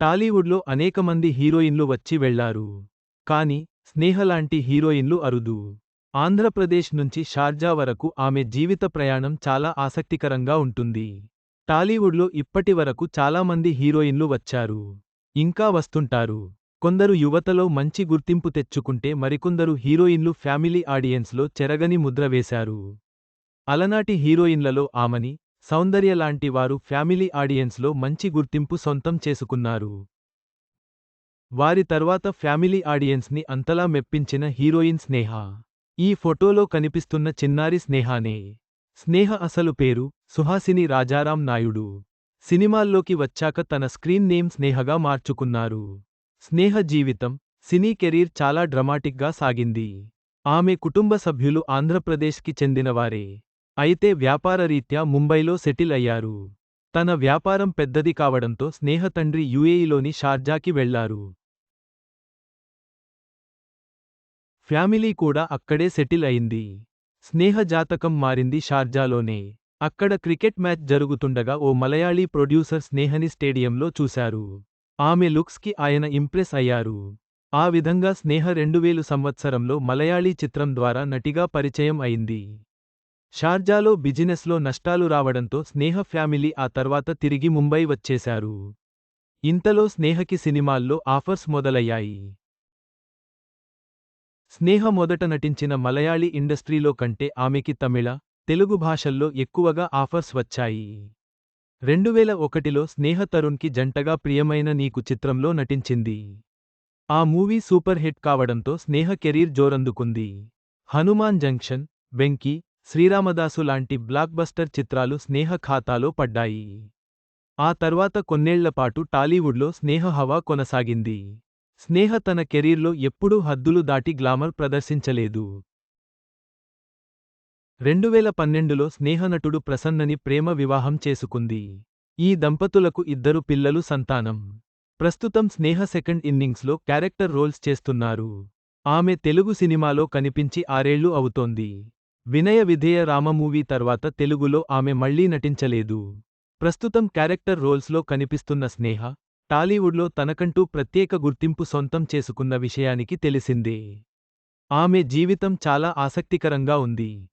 టాలీవుడ్లో అనేకమంది హీరోయిన్లు వచ్చి వెళ్ళారు. కాని స్నేహలాంటి హీరోయిన్లు అరుదు. ఆంధ్రప్రదేశ్ నుంచి షార్జా వరకు ఆమె జీవిత ప్రయాణం చాలా ఆసక్తికరంగా ఉంటుంది. టాలీవుడ్లో ఇప్పటి వరకు చాలామంది హీరోయిన్లు వచ్చారు. ఇంకా వస్తుంటారు. కొందరు యువతలో మంచి గుర్తింపు తెచ్చుకుంటే మరికొందరు హీరోయిన్లు ఫ్యామిలీ ఆడియన్స్లో చెరగని ముద్ర వేశారు. అలనాటి హీరోయిన్లలో ఆమని సౌందర్య లాంటి వారు ఫ్యామిలీ ఆడియన్స్లో మంచి గుర్తింపు సొంతం చేసుకున్నారు. వారి తర్వాత ఫ్యామిలీ ఆడియన్స్ని అంతలా మెప్పించిన హీరోయిన్ స్నేహ. ఈ ఫోటోలో కనిపిస్తున్న చిన్నారి స్నేహానే. స్నేహ అసలు పేరు సుహాసిని రాజారాం నాయుడు. సినిమాల్లోకి వచ్చాక తన స్క్రీన్ నేమ్ స్నేహగా మార్చుకున్నారు. స్నేహ జీవితం సినీ కెరీర్ చాలా డ్రమాటిక్గా సాగింది. ఆమె కుటుంబ సభ్యులు ఆంధ్రప్రదేశ్కి చెందినవారే. అయితే వ్యాపారరీత్యా ముంబైలో సెటిల్ అయ్యారు. తన వ్యాపారం పెద్దది కావడంతో స్నేహ తండ్రి యుఏఈలోని షార్జాకి వెళ్ళారు. ఫ్యామిలీ కూడా అక్కడే సెటిల్ అయింది. స్నేహ జాతకం మారింది షార్జాలోనే. అక్కడ క్రికెట్ మ్యాచ్ జరుగుతుండగా ఓ మలయాళీ ప్రొడ్యూసర్ స్నేహని స్టేడియంలో చూశారు. ఆమె లుక్స్కి ఆయన ఇంప్రెస్ అయ్యారు. ఆ విధంగా స్నేహ రెండువేలు సంవత్సరంలో మలయాళీ చిత్రం ద్వారా నటిగా పరిచయం అయింది. షార్జాలో బిజినెస్లో నష్టాలు రావడంతో స్నేహ ఫ్యామిలీ ఆ తర్వాత తిరిగి ముంబై వచ్చేశారు. ఇంతలో స్నేహకి సినిమాల్లో ఆఫర్స్ మొదలయ్యాయి. స్నేహ మొదట నటించిన మలయాళీ ఇండస్ట్రీలో కంటే ఆమెకి తమిళ తెలుగు భాషల్లో ఎక్కువగా ఆఫర్స్ వచ్చాయి. రెండువేల ఒకటిలో స్నేహ తరుణ్కి జంటగా ప్రియమైన నీకు చిత్రంలో నటించింది. ఆ మూవీ సూపర్ హిట్ కావడంతో స్నేహ కెరీర్ జోరందుకుంది. హనుమాన్ జంక్షన్ వెంకీ శ్రీరామదాసు లాంటి బ్లాక్బస్టర్ చిత్రాలు స్నేహ ఖాతాలో పడ్డాయి. ఆ తర్వాత కొన్నేళ్ళపాటు టాలీవుడ్లో స్నేహ హవా కొనసాగింది. స్నేహ తన కెరీర్లో ఎప్పుడూ హద్దులు దాటి గ్లామర్ ప్రదర్శించలేదు. రెండువేల పన్నెండులో స్నేహనటుడు ప్రసన్నని ప్రేమ వివాహం చేసుకుంది. ఈ దంపతులకు ఇద్దరు పిల్లలు సంతానం. ప్రస్తుతం స్నేహ సెకండ్ ఇన్నింగ్స్లో క్యారెక్టర్ రోల్స్ చేస్తున్నారు. ఆమె తెలుగు సినిమాలో కనిపించి ఆరేళ్ళు అవుతోంది. వినయ విధేయ రామ మూవీ తర్వాత తెలుగులో ఆమె మళ్ళీ నటించలేదు. ప్రస్తుతం క్యారెక్టర్ రోల్స్లో కనిపిస్తున్న స్నేహ టాలీవుడ్లో తనకంటూ ప్రత్యేక గుర్తింపు సొంతం చేసుకున్న విషయానికి తెలిసిందే. ఆమె జీవితం చాలా ఆసక్తికరంగా ఉంది.